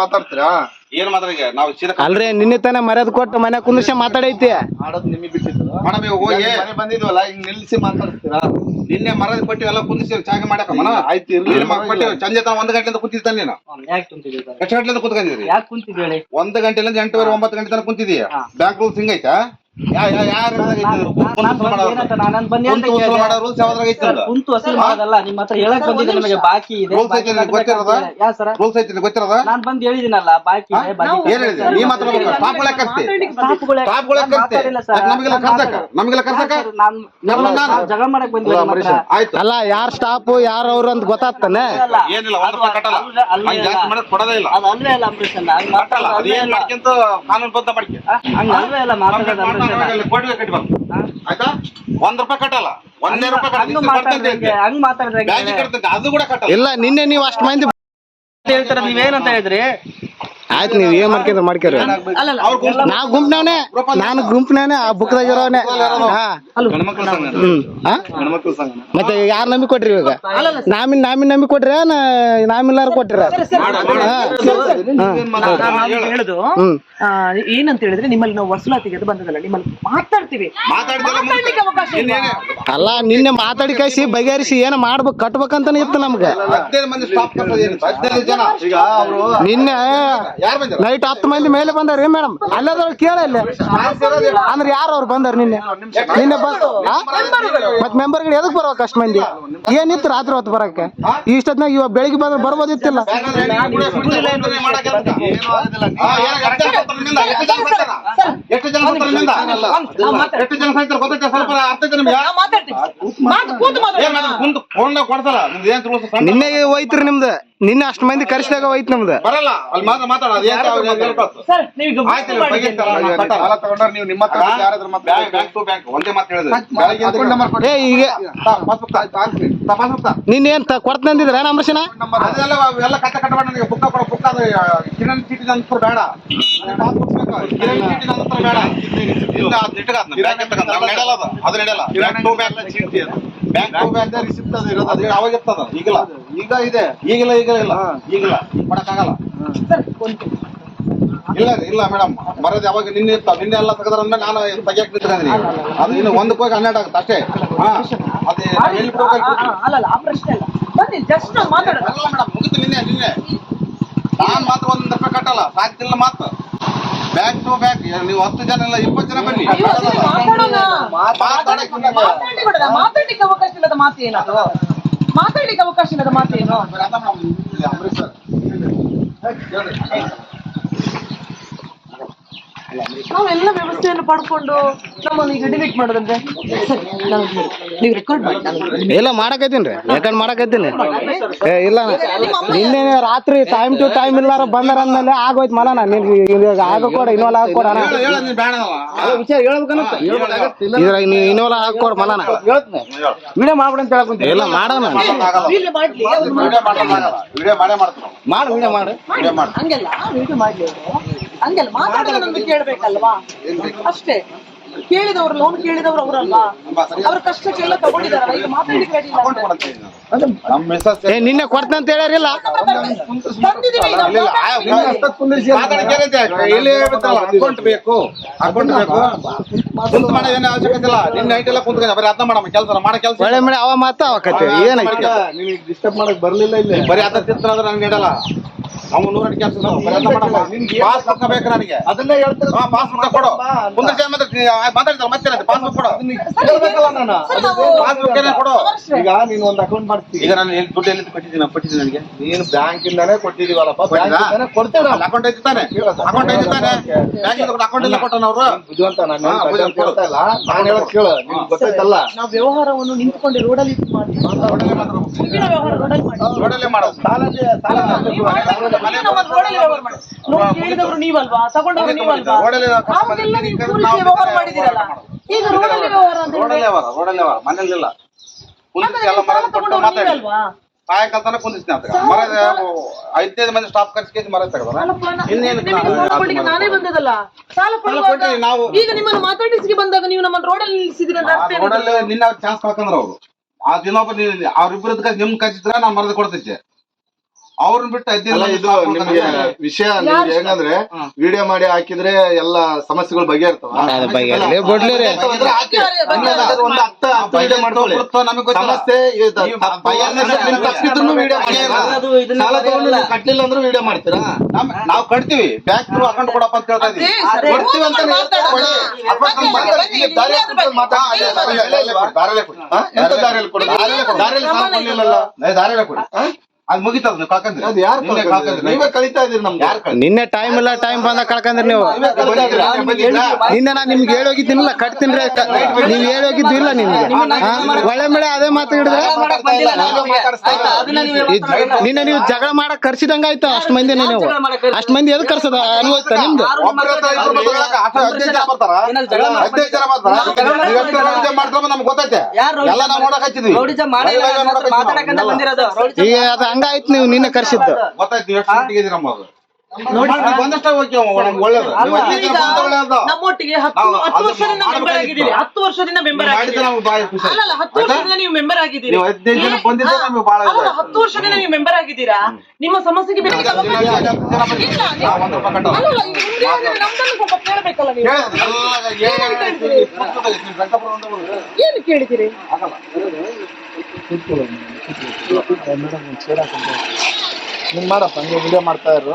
[SPEAKER 5] ಮಾತಾಡ್ತೀರಾ?
[SPEAKER 1] ಏನ್ ಮಾತ್ರ ಈಗ ನಾವು ಸೀದಾ
[SPEAKER 3] ಅಲ್ರಿ ನಿನ್ನೆ ತಾನೇ ಮರ್ಯಾದ ಕೊಟ್ಟು ಮನೆ ಕುಂದ್ರಿಸಿ ಮಾತಾಡೈತಿ.
[SPEAKER 5] ಆಡೋದು ನಿಮಗೆ ಬಿಟ್ಟಿದ್ರು
[SPEAKER 1] ಮೇಡಮ್ ಇವಾಗ ಹೋಗಿ
[SPEAKER 5] ಮನೆ ಬಂದಿದ್ವಲ್ಲ ಹಿಂಗ್ ನಿಲ್ಲಿಸಿ ಮಾತಾಡ್ತೀರಾ?
[SPEAKER 1] ನಿನ್ನೆ ಮರದ ಕೊಟ್ಟಿವಿ ಎಲ್ಲ ಕುಂದಿಸಿ ಚಾಗ ಮಾಡಕ ಮನ?
[SPEAKER 5] ಆಯ್ತು ಇರ್ಲಿ
[SPEAKER 1] ಸಂಜೆ ಒಂದ್ ಗಂಟೆಯಿಂದ ಕುಂತಿರ್ತಾನೆ ನೀನು? ಎಷ್ಟು ಗಂಟೆಯಿಂದ ಕುತ್ಕೊಂಡಿದ್ರಿ
[SPEAKER 4] ಯಾಕೆ ಕುಂತಿದ್ದೀವಿ ಹೇಳಿ?
[SPEAKER 1] ಒಂದ್ ಗಂಟೆಲಿಂದ ಎಂಟುವರೆ ಒಂಬತ್ತು ಗಂಟೆ ತನಕ ಕುಂತಿದೀಯ ಬ್ಯಾಂಕ್ ರೂಲ್ಸ್ ಹಿಂಗೈತಾ? ಯಾ ಯಾ ಯಾರ
[SPEAKER 4] ನಾನ್ ಏನಂತ ನಾನ್ ಬಂದೆ ಅಂತ
[SPEAKER 1] ಕುಂತು ವಸೂಲು
[SPEAKER 4] ಕೇಳ್ದೆ.
[SPEAKER 1] ಮಾಡೋ ರೂಲ್ಸ್ ಯಾವ್ದ್ರಾಗ ಐತಿ
[SPEAKER 4] ಸರ್, ಕುಂತು ವಸೂಲ್ ಮಾಡೋದಲ್ಲ ನಿಮ್ಮ ಹತ್ರ ಹೇಳಕ್ ಬಂದಿದೆ ನಿಮಗೆ ಬಾಕಿ ಇದೆ.
[SPEAKER 1] ರೂಲ್ಸ್ ಐತಿ ಗೊತ್ತಿರೋದ?
[SPEAKER 4] ನಾನ್ ಬಂದ್ ಹೇಳಿದಿನಲ್ಲ ಬಾಕಿ. ಜಗಳ ಮಾಡಕ್ ಬಂದಿಲ್ಲ
[SPEAKER 3] ಅಲ್ಲ ಯಾರ್ ಸ್ಟಾಪ್ ಯಾರ ಅವ್ರ ಅಂತ ಗೊತ್ತಾಗ್ತಾನೆ?
[SPEAKER 4] ಅಲ್ಲ.
[SPEAKER 1] ಏನಿಲ್ಲ
[SPEAKER 4] ಅಂಬರೀಷ್
[SPEAKER 1] ಕಾನೂನು ಬದ್ಧ ಮಾಡ್ಕೆ.
[SPEAKER 4] ಅಲ್ಲ ಮಾತಾಡೋದು
[SPEAKER 1] ಆಯ್ತಾ? ಒಂದ್ ರೂಪಾಯಿ ಕಟ್ಟಲ್ಲ. ಒಂದೇ ರೂಪಾಯಿ
[SPEAKER 4] ಹಂಗ್
[SPEAKER 1] ಕಟ್ಟಿ
[SPEAKER 4] ಮಾತಾಡಿದ್ರೆ ಹಂಗ್ ಮಾತಾಡಿದ್ರೆ
[SPEAKER 1] ಬ್ಯಾಂಕಿಗೆ ಅದು ಕೂಡ ಕಟ್ಟಲ್ಲ.
[SPEAKER 3] ಇಲ್ಲ ನಿನ್ನೆ ನೀವು ಅಷ್ಟು ಮಂದಿ
[SPEAKER 4] ಹೇಳ್ತಾರೆ ನೀವೇನಂತ ಹೇಳಿದ್ರಿ?
[SPEAKER 3] ಆಯ್ತು ನೀವ್ ಏನ್ ಮಾಡ್ಕೊಂಡ್ರೆ ಮಾಡ್ಕೇರಿ? ನಾ ಗುಂಪ್ನವನೇ ನಾನು ಗುಂಪ್ನವನೇ ಆ ಬುಕ್ದಾಗ ಇರೋನೆ ಮತ್ತೆ ಯಾರು ನಂಬಿ ಕೊಟ್ರಿ ಇವಾಗ? ನಾಮಿನ್ ನಾಮಿನ್ ನಂಬಿ ಕೊಟ್ರ ನಾಮಿಲ್ಲಾರ ಕೊಟ್ರ?
[SPEAKER 2] ಹೇಳುದು ಏನಂತ ಹೇಳಿದ್ರೆ ನಿಮ್ಮಲ್ಲಿ ನಾವು ವಸೂಲಾತಿಗೆ ಅದು ಬಂದದಲ್ಲ ನಿಮ್ಮಲ್ಲಿ ಮಾತಾಡ್ತೀವಿ?
[SPEAKER 3] ಅಲ್ಲ ನಿನ್ನೆ ಮಾತಾಡಿ ಕಳಿಸಿ ಬಗೆಹರಿಸಿ ಏನ ಮಾಡ್ಬೇಕು ಕಟ್ಬೇಕಂತಾನೆ ಇತ್ತು ನಮ್ಗೆ. ನಿನ್ನೆ ನೈಟ್ ಹತ್ತು ಮಂದಿ ಮೇಲೆ ಬಂದಾರ ಮೇಡಮ್? ಅಲ್ಲದ್ರ ಕೇಳ ಇಲ್ಲ. ಅಂದ್ರೆ ಯಾರು ಅವ್ರು ಬಂದಾರ ನಿನ್ನೆ? ನಿನ್ನೆ ಮತ್ ಮತ್ ಮೆಂಬರ್ಗಳು ಎದಕ್ ಬರ್ಬೇಕು ಅಷ್ಟ್ ಮಂದಿ? ಏನಿತ್ತು ರಾತ್ರಿ ಹೊತ್ತು ಬರಕ್ಕೆ? ಇಷ್ಟೊತ್ನಾಗ ಇವಾಗ ಬೆಳಿಗ್ಗೆ ಬಂದ್ರೆ ಬರ್ಬೋದಿತ್ತಿಲ್ಲ.
[SPEAKER 1] ಎಷ್ಟು ಜನ ಎಷ್ಟು ಜನ ಸಾಯ್ತಾರೆ ಗೊತ್ತೈತೆ? ಸ್ವಲ್ಪ ಅರ್ಥ ನಿಮ್ಗೆ?
[SPEAKER 3] ನಿನ್ನೆ ಹೋಯ್ತ್ರಿ ನಿಮ್ದು. ನಿನ್ನೆ ಅಷ್ಟ್ ಮಂದಿ ಕರ್ಸಿದಾಗ ಹೋಯ್ತು ನಮ್ದು.
[SPEAKER 1] ಬರಲ್ಲ ಅಲ್ಲಿ ಮಾತ್ರ ಮಾತಾಡ
[SPEAKER 5] ನೀವು ನಿಮ್ಮ ಹತ್ರ ಯಾರಾದ್ರೂ
[SPEAKER 1] ಬ್ಯಾಂಕ್ ಬ್ಯಾಂಕ್ ಟು ಬ್ಯಾಂಕ್ ಒಂದೇ ಮಾತು ಹೇಳಿದ್ರೆ.
[SPEAKER 3] ಈಗ. ನಿನ್ನೆ ಏನ್ ಕೊಡ್ತಂದಿದ್ರ
[SPEAKER 1] ಎಲ್ಲ ಕಟ್ಟ ಕಟ್ಟಬೇಡ ನನಗೆ. ಬುಕ್ಕ ಕೊಡ ಬುಕ್ ಅದು ಕಿರಣ್ ಚೀಟಿ ನಂತರ ಬೇಡ. ನನಗೆ ಪಾಸ್ಬುಕ್ ಬೇಕು. ಕಿರಣ್ ಚೀಟಿ ನಂತರ ಬೇಡ. ಇಂದ ಅದ್ ನಡೆಯಲ್ಲ ಅದು ನಡೆಯಲ್ಲ ಬ್ಯಾಂಕ್ ಟು ಬ್ಯಾಂಕ್ ಚೀಟಿ ಅದು. ಬ್ಯಾಂಕ್ ಬ್ಯಾಂಕ್ ರಿಸಿಪ್ಟ್ ಅದು ಇರೋದು ಅದು ಅವಾಗ ಇರ್ತದ ಈಗಿಲ್ಲ.
[SPEAKER 5] ಈಗ ಇದೆ.
[SPEAKER 1] ಈಗಿಲ್ಲ ಈಗ ಇಲ್ಲ. ಈಗಿಲ್ಲ. ಮಾಡಕ್ಕಾಗಲ್ಲ ಇಲ್ಲ ಇಲ್ಲ ಮೇಡಮ್ ಬರೋದು ಯಾವಾಗ ನಿನ್ನೆ ಇರ್ತಾವ ನಿನ್ನೆ ಎಲ್ಲ ತೆಗೆದ್ರ ಅಂದ್ಮೇಲೆ ನಾನು ತೆಗಿಯಕ್ ನಿಂತ್ಕೊಂಡಿದ್ದೀನಿ ಅದು ಇನ್ನು ಒಂದಕ್ಕೆ ಹೋಗಿ ಹನ್ನೆರಡು ಆಗುತ್ತೆ ಅಷ್ಟೇ. ಹಾ. ಅದೇ ಎಲ್ಲಿ ಮೇಡಮ್ ಮುಗಿತು ನಿನ್ನೆ ನಿನ್ನೆ. ನಾನ್ ಮಾತ್ರ ಒಂದ್ ರೂಪಾಯಿ ಕಟ್ಟಲ್ಲ ಸಾಕ್ತಿಲ್ಲ ಮಾತು. ಬ್ಯಾಕ್ ಟು ಬ್ಯಾಕ್ ನೀವು ಹತ್ತು ಜನ ಇಲ್ಲ ಇಪ್ಪತ್ತು ಜನ ಬನ್ನಿ.
[SPEAKER 2] ಮಾತಾಡ್ಲಿಕ್ಕೆ ಅವಕಾಶ ಇಲ್ಲದ ಮಾತು ಏನದು ಮಾತಾಡ್ಲಿಕ್ಕೆ ಅವಕಾಶ ಇಲ್ಲದ ಮಾತು ಏನು? ನಾವೆಲ್ಲ ವ್ಯವಸ್ಥೆಯನ್ನು ಪಡ್ಕೊಂಡು ನಮ್ಮನ್ನು ಈಗ ಡಿಲೀಟ್ ಮಾಡೋದಂದ್ರೆ ಸರಿ ನೀವು ರೆಕಾರ್ಡ್ ಮಾಡಿ ಎಲ್ಲ
[SPEAKER 3] ಇಲ್ಲ ಮಾಡಕತ್ತೀನಿ ರೆಕಾರ್ಡ್ ಮಾಡಕತ್ತೀನಿ. ಏ ಇಲ್ಲ ನಿನ್ನೆ ರಾತ್ರಿ ಟೈಮ್ ಟು ಟೈಮ್ ಇಲ್ಲಾರ ಬಂದಾರ ಅಂದ್ಮೇಲೆ ಆಗೋಯ್ತು ಮಲನ ನಿನ್ಗೆ ಹಾಕೊಡ ಇನ್ನೋಲ ಹಾಕೊಡ
[SPEAKER 1] ಹೇಳು ವಿಚಾರ ನೀನ್
[SPEAKER 5] ಹೇಳ್ಬೇಕನ್ನತ್ತ.
[SPEAKER 3] ಇದ್ರಾಗ ನೀವು ಇನ್ವಾಲ್ ಹಾಕೊಡ ಮಲನ
[SPEAKER 5] ವಿಡಿಯೋ ಮಾಡ್ಬಿಡ ಅಂತ ಹೇಳಕ್
[SPEAKER 3] ಇಲ್ಲ ಮಾಡೋಣ
[SPEAKER 2] ವಿಡಿಯೋ ಮಾಡ್ಲಿ
[SPEAKER 1] ವಿಡಿಯೋ ಮಾಡು.
[SPEAKER 5] ವಿಡಿಯೋ ಮಾಡು
[SPEAKER 2] ಮಾಡಿ. ಹಂಗೆಲ್ಲ ವಿಡಿಯೋ ಮಾಡ್ಲಿ. ಹಂಗೆಲ್ಲ ಮಾತಾಡೋದು ನಮ್ಗೆ ಕೇಳ್ಬೇಕಲ್ವಾ? ಅಷ್ಟೇ. ಕೇಳಿದವ್ರು ಲೋನ್ ಕೇಳಿದವ್ರು ಅವರಲ್ವಾ? ಅವ್ರ ಕಷ್ಟಕ್ಕೆಲ್ಲ ತಗೊಂಡಿದಾರಲ್ಲ ಈಗ
[SPEAKER 1] ಮಾತಾಡಿದ್ರೆ
[SPEAKER 3] ಏ ನಿನ್ನೆ ಕೊಡ್ತಂತ
[SPEAKER 1] ಇಲ್ಲ ಅಕೌಂಟ್ ಬೇಕು. ಅಕೌಂಟ್ ಬೇಕು. ಕುಂತು ಮಾಡೋ ಏನು ಅವಶ್ಯಕತೆ ಇಲ್ಲ. ನಿನ್ನ ನೈಟ್ ಎಲ್ಲ ಕುಂತ್ಕೊಂಡ ಬರೀ ಮಾಡಮ್ಮ ಕೆಲಸ ಮಾಡೋ ಕೆಲಸ
[SPEAKER 3] ಒಳ್ಳೆ ಮಾಡಿ ಅವ ಮಾತ ಅವಕತ್ತೆ ಏನೈತಿ?
[SPEAKER 5] ನಿನಗೆ ಡಿಸ್ಟರ್ಬ್ ಮಾಡಕ್ ಬರ್ಲಿಲ್ಲ ಇಲ್ಲಿ.
[SPEAKER 1] ಬರೀ ಅದ ತಿಂತ್ರ ಅಂದ್ರೆ ನಂಗೆ ಇಡಲ್ಲ. ಅವ್ನು ನೂರ ಕೆಲಸ ಬರೀ ಅರ್ಥ ಮಾಡಮ್ಮ. ಪಾಸ್ ಬುಕ್ ಬೇಕು ನನಗೆ.
[SPEAKER 5] ಅದನ್ನೇ ಹೇಳ್ತಾರೆ
[SPEAKER 1] ಹಾ ಪಾಸ್ ಬುಕ್ ಕೊಡು ಕುಂದ್ರಿಸಿ ಮಾತಾಡ್ತಾರೆ ಮತ್ತೆ ಪಾಸ್ ಬುಕ್ ಕೊಡು
[SPEAKER 5] ಹೇಳ್ಬೇಕಲ್ಲ ನಾನು.
[SPEAKER 2] ಸರ್,
[SPEAKER 1] ಪಾಸ್ ಬುಕ್ ಕೊಡು.
[SPEAKER 5] ಈಗ ನೀನು ಒಂದು ಅಕೌಂಟ್ ಮಾಡ್ತೀನಿ
[SPEAKER 1] ಈಗ ನಾನು ಎಲ್ಲಿ ದುಡ್ಡು ಎಲ್ಲಿ ಕೊಟ್ಟಿದ್ದೀನಿ? ಕೊಟ್ಟಿದ್ದೀನಿ ನನಗೆ.
[SPEAKER 5] ನೀನು ಬ್ಯಾಂಕ್ ಇಂದಾನೆ ಕೊಟ್ಟಿದೀವಲ್ಲಪ್ಪ ಬ್ಯಾಂಕ್
[SPEAKER 1] ಕೊಟ್ಟಿದ್ದಾ?
[SPEAKER 5] ಇಂದಾನೆ ಕೊಡ್ತೇವೆ ನಾವು
[SPEAKER 1] ಅಕೌಂಟ್ ಐತಿ ತಾನೆ. ಅಕೌಂಟ್ ಐತಿ ತಾನೆ. ಬ್ಯಾಂಕ್ ಅಕೌಂಟ್ ಇಲ್ಲ ಕೊಟ್ಟನ ಅವರು?
[SPEAKER 5] ಬುದ್ಧಿವಂತ ನಾನು
[SPEAKER 1] ಹಾ.
[SPEAKER 5] ಹೇಳ್ತಾ ಇಲ್ಲ ನಾನು ಹೇಳೋದ್ ಕೇಳು ನಿಮ್ಗೆ ಗೊತ್ತೈತಲ್ಲ
[SPEAKER 2] ನಾವು ವ್ಯವಹಾರವನ್ನು ನಿಂತ್ಕೊಂಡು ರೋಡಲ್ಲಿ ಇದು ಮಾಡಿ ವ್ಯವಹಾರ ರೋಡಲ್ಲಿ ಮಾಡಿ
[SPEAKER 1] ರೋಡಲ್ಲೇ ಮಾಡೋದು
[SPEAKER 5] ಸಾಲದೇ ಸಾಲ
[SPEAKER 2] ನೀವು ಕೇಳಿದವರು ನೀವಲ್ವಾ? ತಗೊಂಡವರು ನೀವಲ್ವಾ?
[SPEAKER 1] ನಾವು
[SPEAKER 2] ಕೂರಿಸಿ ವ್ಯವಹಾರ ಮಾಡಿದಿರಲ್ಲ ಈಗ ರೋಡಲ್ಲಿ ವ್ಯವಹಾರ ಅಂತ
[SPEAKER 1] ರೋಡಲ್ಲೇ
[SPEAKER 2] ಹೇಳಿದ್ರೆ?
[SPEAKER 1] ಅವರ ರೋಡಲ್ಲೇ ಅವರ ಮನೇಲಿಲ್ಲ ಕುಂದಿಸಿ ಎಲ್ಲ
[SPEAKER 2] ಸಾಲ
[SPEAKER 1] ಮರದ ಕೊಟ್ಟು ಮಾತಾಡಿ. ಸಾಯಂಕಾಲ ಕುಂದಿಸ್ತೀನಿ ಅಂತ ಮರದ ಐದೈದು ಮಂದಿ ಸ್ಟಾಪ್
[SPEAKER 2] ಮರ
[SPEAKER 1] ಇನ್ನೇನು
[SPEAKER 2] ನಾನೇ ಬಂದದಲ್ಲ. ಸಾಲ
[SPEAKER 1] ನಾವು.
[SPEAKER 2] ಈಗ ನಿಮ್ಮನ್ನು ಮಾತಾಡಿಸಿಗೆ ಬಂದಾಗ ನೀವು ನಮ್ಮನ್ನು ರೋಡಲ್ಲಿ ನಿಲ್ಲಿಸಿದಿರ?
[SPEAKER 1] ರೋಡಲ್ಲಿ ನಿನ್ನ ಚಾನ್ಸ್ ಕಳ್ಕೊಂಡ್ರ ಅವರು. ಆ ದಿನ ನೀವು ಅವ್ರಿಬ್ಬರದ್ ನಿಮ್ ಕಚ್ಚಿದ್ರ ನಾನು ಮರದ ಕೊಡ್ತಿದ್ದೆ. ಅವ್ರನ್ನ ಬಿಟ್ಟು
[SPEAKER 5] ಅಲ್ಲ ಇದು ನಿಮ್ಗೆ. ವಿಷಯ ನಿಮ್ಗೆ ಹೆಂಗಂದ್ರೆ ವಿಡಿಯೋ ಮಾಡಿ ಹಾಕಿದ್ರೆ ಎಲ್ಲ ಸಮಸ್ಯೆಗಳು ಬಗೆಹರ್ತವ
[SPEAKER 3] ಅದು ಬಗೆಹರ್ಲಿ.
[SPEAKER 5] ಸಮಸ್ಯೆ ಕಟ್ಲಿಲ್ಲ ಅಂದ್ರೂ ವಿಡಿಯೋ ಮಾಡ್ತೀರಾ
[SPEAKER 1] ನಾವ್ ಕಟ್ತೀವಿ ಬ್ಯಾಂಕ್ ಅಕೌಂಟ್ ಕೊಡಪ್ಪ ಅಂತ ಕೇಳ್ತಾ ಇದೀವಿ
[SPEAKER 5] ಕೊಡ್ತೀವಿ ಅಂತ
[SPEAKER 1] ದಾರಿಯಲ್ಲೇ ಕೊಡಿ.
[SPEAKER 5] ದಾರಿಯಲ್ಲೇ ಕೊಡಿ
[SPEAKER 1] ಅದು ಮುಗಿತದ ನೀವು ಕಳ್ಕಂದ್ರೆ
[SPEAKER 5] ಅದು ಯಾರು
[SPEAKER 1] ನಿನ್ನೆ
[SPEAKER 5] ಕಳ್ಕೊಂಡ್ರು? ನೀವೇ ಕಳಿತಾ ಇದೀರಿ ನಮ್ಗೆ.
[SPEAKER 1] ಯಾರು ಕಳ್ಕೊಂಡ್ರು?
[SPEAKER 3] ನಿನ್ನೆ ಟೈಮ್ ಇಲ್ಲ ಟೈಮ್ ಬಂದ ಕಳ್ಕಂದ್ರಿ ನೀವು.
[SPEAKER 5] ನೀವೇ ಕಳಿತಾ ಇದೀರಿ.
[SPEAKER 3] ನಿನ್ನೆ ನಾ ನಿಮ್ಗೆ ಹೇಳೋಗಿದ್ದೀನಿಲ್ಲ ಹೋಗಿದ್ದೀನಿಲ್ಲ ಕಟ್ತೀನಿ ಕ- ನೀವ್ ಹೇಳೋಗಿದ್ದು ಹೋಗಿದ್ದಿಲ್ಲ ನಿಮ್ಗೆ ಹಾ? ಒಳ್ಳೆ ಮಳೆ ಅದೇ ಮಾತು ಹಿಡಿದ್ರೆ
[SPEAKER 4] ಮಾಡಕ್ ಬಂದಿಲ್ಲ ನಾವು ನಮ್ಗೆ. ಆಯ್ತಾ? ಅದನ್ನ ನೀವು
[SPEAKER 3] ಈ ನಿನ್ನೆ ನೀವು ಜಗಳ ಮಾಡಕ್ ಕರ್ಸಿದಂಗ ಆಯ್ತು ಅಷ್ಟ್ ಮಂದಿ ನೀವು.
[SPEAKER 4] ಜಗಳ ಮಾಡಕ್ ಕರ್ಸಿ-
[SPEAKER 3] ಅಷ್ಟ್ ಮಂದಿ ಎದ್ ಕರ್ಸದ ಅನ್ವಯ್ತ ನಿಮ್ದು?
[SPEAKER 4] ಯಾರು
[SPEAKER 1] ಒಬ್ರ ಹತ್ರ ಇಬ್ರು ಬರ್ತಾರಲ್ಲ, ಅಷ್ಟು ಹದಿನೈದು ಜನ ಬರ್ತಾರ?
[SPEAKER 4] ಏನಾದ್ರು ಜಗಳ ಮಾಡ್ತಾರೆ?
[SPEAKER 1] ಹದಿನೈದು ಜನ ಬರ್ತಾರ?
[SPEAKER 4] ನಾವು ಜಗಳ
[SPEAKER 1] ನೀವು ಎಷ್ಟು
[SPEAKER 4] ಮಾಡ್ತಾರೆ?
[SPEAKER 1] ರೌಡಿಸಮ್ ಮಾಡ್ತಾರೋ ನಮ್ಗೆ ಗೊತ್ತೈತೆ.
[SPEAKER 4] ಯಾರು
[SPEAKER 1] ಎಲ್ಲ ನಾವು ನೋಡಕ್ ಹಚ್ಚಿದ್ವಿ.
[SPEAKER 4] ರೌಡಿಸಮ್ ಮಾಡೇ ಇಲ್ಲ,
[SPEAKER 1] Live ಆಗಿ ನೋಡಕ್ ಹಚ್ಚಿದ್ವಿ.
[SPEAKER 4] ಮಾತಾಡಕ್ಕಂತ ಬಂದಿರೋದು. ರೌಡಿಸಮ್
[SPEAKER 3] ಈಗ ಅದು ಹಂಗಾಯ್ತು ನೀವು ನಿನ್ನೆ ಕರ್ಸಿದ್ದು.
[SPEAKER 1] ಗೊತ್ತಾಯ್ತು ನೀವು ಎಷ್ಟು ಸಿಟ್ಟಿಗೆ ಇದೀರ ಅಂಬೋದು
[SPEAKER 2] ನೋಡಿ
[SPEAKER 1] ಮಾಡಿ, ನೀವು ಬಂದಷ್ಟೇ ಓಕೆ ಅವ, ನಮ್ಗೆ ಒಳ್ಳೇದು. ನೀವು ಹದಿನೈದು ಜನ ಬಂದ ಒಳ್ಳೇದು
[SPEAKER 2] ನಮ್ಮೊಟ್ಟಿಗೆ ಹತ್ತು
[SPEAKER 1] ನಾವು
[SPEAKER 2] ಹತ್ತು
[SPEAKER 1] ಅದನ್ನ
[SPEAKER 2] ವರ್ಷದಿಂದ ಮೆಂಬರ್
[SPEAKER 1] ಮಾಡ್ಬೇಕಾಗಿತ್ತು.
[SPEAKER 2] ಆಗಿದ್ದೀರಿ. ಹತ್ತು ವರ್ಷದಿಂದ ಮೆಂಬರ್
[SPEAKER 1] ಮಾಡಿದ್ರೆ
[SPEAKER 2] ಆಗಿದ್ದೀರಿ.
[SPEAKER 1] ನಮ್ಗೆ ಬಾಯಿ ಖುಷಿ
[SPEAKER 2] ಅಲ್ಲ ಅಲ್ಲ ಹತ್ತು
[SPEAKER 1] ಆಯ್ತಾ?
[SPEAKER 2] ವರ್ಷದಿಂದ ನೀವು ಮೆಂಬರ್ ಆಗಿದ್ದೀರಿ.
[SPEAKER 1] ನೀವು ಹದಿನೈದು ಜನ ನಮ್ಗೆ ಇದಾಯ್ತು.
[SPEAKER 2] ಹತ್ತು ವರ್ಷದಿಂದ ನೀವು ಮೆಂಬರ್ ಆಗಿದ್ದೀರಾ? ನಿಮ್ಮ ಸಮಸ್ಯೆಗೆ ಬೇಕಾದ
[SPEAKER 1] ದಿನ ದಿನ
[SPEAKER 2] ಇಲ್ಲ, ನೀವು-
[SPEAKER 1] ನಾವು ಒಂದು ರೂಪಾಯಿ ಕಟ್ಟಲ್ಲ.
[SPEAKER 2] ಅಲ್ಲ, ಅಲ್ಲ, ನಿಮ್ದೇ ಆಗಿದ್ರೆ ನಮ್ದನ್ನು ಸ್ವಲ್ಪ ಕೇಳಬೇಕಲ್ಲ ನೀವು?
[SPEAKER 1] ಕೇಳಿದ್ರು, ಎಲ್ಲ ಏನ್ ಏನ್ ಹೇಳ್ತೀರಿ? ಪುಸ್ತಕದಲ್ಲಿ ನೀವು ವೆಂಕಟಪುರ ಅಂತ ಹೋದ್ರೆ
[SPEAKER 2] ಏನು fútbol, en el fútbol.
[SPEAKER 5] Yo fútbol no lo funciona como ನೀನ್ ಮಾಡಪ್ಪ ಹಂಗೆ ವಿಡಿಯೋ ಮಾಡ್ತಾ ಇರು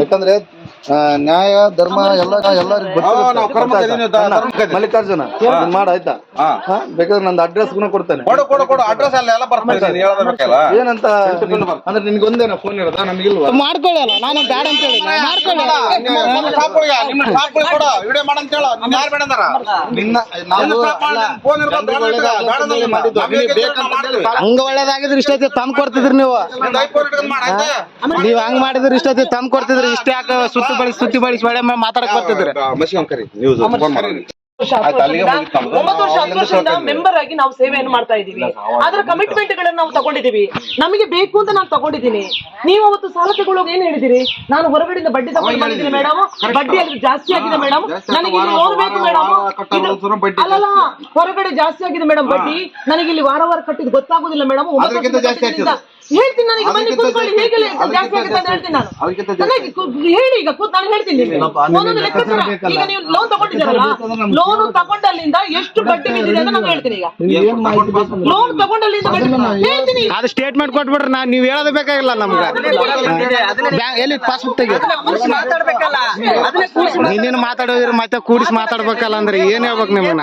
[SPEAKER 5] ಯಾಕಂದ್ರೆ ನ್ಯಾಯ ಧರ್ಮ ಎಲ್ಲ ಎಲ್ಲರಿಗೂ
[SPEAKER 1] ನಾವು.
[SPEAKER 5] ಮಲ್ಲಿಕಾರ್ಜುನ ನೀನ್ ಮಾಡ ಆಯ್ತಾ? ಬೇಕಾದ್ರೆ ನಂದು ಅಡ್ರೆಸ್ ಕೊಡ್ತೇನೆ.
[SPEAKER 1] ಅಡ್ರೆಸ್ ಎಲ್ಲ
[SPEAKER 5] ಏನಂತ ಅಂದ್ರೆ ನಿನ್ಗೆ ಒಂದೇನ ಫೋನ್ ಇರೋದಾ? ನಮಗಿಲ್ವಾ
[SPEAKER 3] ಮಾಡ್ಕೊಳ್ಳಲ್ಲ ನಾನು ಬ್ಯಾಡ ಅಂತ ಹೇಳಿ.
[SPEAKER 5] ನಾವು.
[SPEAKER 3] ಹಂಗ ಒಳ್ಳೇದಾಗಿದ್ರೆ ಇಷ್ಟೈತಿ ತಂದ್ ಕೊಡ್ತಿದ್ರಿ ನೀವು. ನೀವ್ ಹಂಗ್ ಮಾಡಿದ್ರೆ ಇಷ್ಟೊತ್ತಿ ತಂದ್ ಕೊಡ್ತಿದ್ರಿ ಇಷ್ಟ ಯಾಕೆ ಸುತ್ತಿ ಬಳಸಿ ಸುತ್ತಿ ಬಳಸಿ ಒಳ್ಳೆ ಮಾತಾಡಕ್ ಬರ್ತಿದ್ರಿ.
[SPEAKER 2] ಒಂಬತ್ತು ವರ್ಷ ಹತ್ತು ವರ್ಷದಿಂದ ಮೆಂಬರ್ ಆಗಿ ನಾವು ಸೇವೆಯನ್ನು ಮಾಡ್ತಾ ಇದೀವಿ ಅದರ ಕಮಿಟ್ಮೆಂಟ್ ಗಳನ್ನ ನಾವು ತಗೊಂಡಿದೀವಿ ನಮಗೆ ಬೇಕು ಅಂತ ನಾನು ತಗೊಂಡಿದ್ದೀನಿ. ನೀವು ಅವತ್ತು ಸಾಲ ತಗೊಳ್ಳೋಕೆ ಏನ್ ಹೇಳಿದಿರಿ? ನಾನು ಹೊರಗಡೆಯಿಂದ ಬಡ್ಡಿ ತಗೊಂಡು ಬಂದಿದ್ದೀನಿ ಮೇಡಮ್ ಬಡ್ಡಿ ಅಲ್ಲಿ ಜಾಸ್ತಿ ಆಗಿದೆ ಮೇಡಮ್ ನನಗೆ ಇಲ್ಲಿ
[SPEAKER 1] ನೋಡ್ಬೇಕು
[SPEAKER 2] ಲೋನ್ ಬೇಕು ಮೇಡಮ್ ಅಲ್ಲಲ್ಲ ಹೊರಗಡೆ ಜಾಸ್ತಿ ಆಗಿದೆ ಮೇಡಮ್ ಬಡ್ಡಿ ನನಗೆ ಇಲ್ಲಿ ವಾರ ವಾರ ಕಟ್ಟಿದ್ ಗೊತ್ತಾಗುದಿಲ್ಲ ಮೇಡಮ್
[SPEAKER 1] ಅದಕ್ಕಿಂತ ಜಾಸ್ತಿ ಆಗ್ತದೆ.
[SPEAKER 2] ಹೇಳ್ತೀನಿ ನನಗೆ ಬನ್ನಿ ಕೂತ್ಕೊಳ್ಳಿ
[SPEAKER 1] ಜಾಸ್ತಿ
[SPEAKER 2] ಹೇಗೆ ಜಾಸ್ತಿ ಆಗುತ್ತೆ ಅಂತ ಹೇಳ್ತೀನಿ ನಾನು. ನನಗೆ ಕು- ಹೇಳಿ ಈಗ ಕೂತ್ ನಾನು ಹೇಳ್ತೀನಿ. ನಿಮ್ಗೆ. ಒಂದೊಂದು ಲೆಕ್ಕಾಚಾರ. ಈಗ ನೀವು ಲೋನ್ ತಗೊಂಡಿದ್ದೀರಲ್ಲ ಲೋನ್ ತಗೊಂಡಲ್ಲಿಂದ ಎಷ್ಟು ಬಡ್ಡಿ ಬಿದ್ದಿದೆ ಅಂತ ನಾನು ಹೇಳ್ತೀನಿ ಈಗ.
[SPEAKER 5] ಏನ್ ಮಾಹಿತಿ
[SPEAKER 2] ಲೋನ್ ತಗೊಂಡಲ್ಲಿಂದ ಬಡ್ಡಿ ಹೇಳ್ತೀನಿ. ಈಗ.
[SPEAKER 3] ಅದು ಸ್ಟೇಟ್ಮೆಂಟ್ ಕೊಟ್ಬಿಡ್ರಿ ನಾನು ನೀವು ಹೇಳೋದು ಬೇಕಾಗಿಲ್ಲ ನಮ್ಗೆ. ಬ್ಯಾ- ಎಲ್ಲಿ ಪಾಸ್ಬುಕ್ ತೆಗಿ ನೀನೇನು ಮಾತಾಡೋದ್ರಿ ಮತ್ತೆ ಕೂಡಿಸಿ ಮಾತಾಡ್ಬೇಕಲ್ಲ. ಅಂದ್ರೆ ಏನ್ ಹೇಳ್ಬೇಕು ನಿಮ್ಮನ್ನ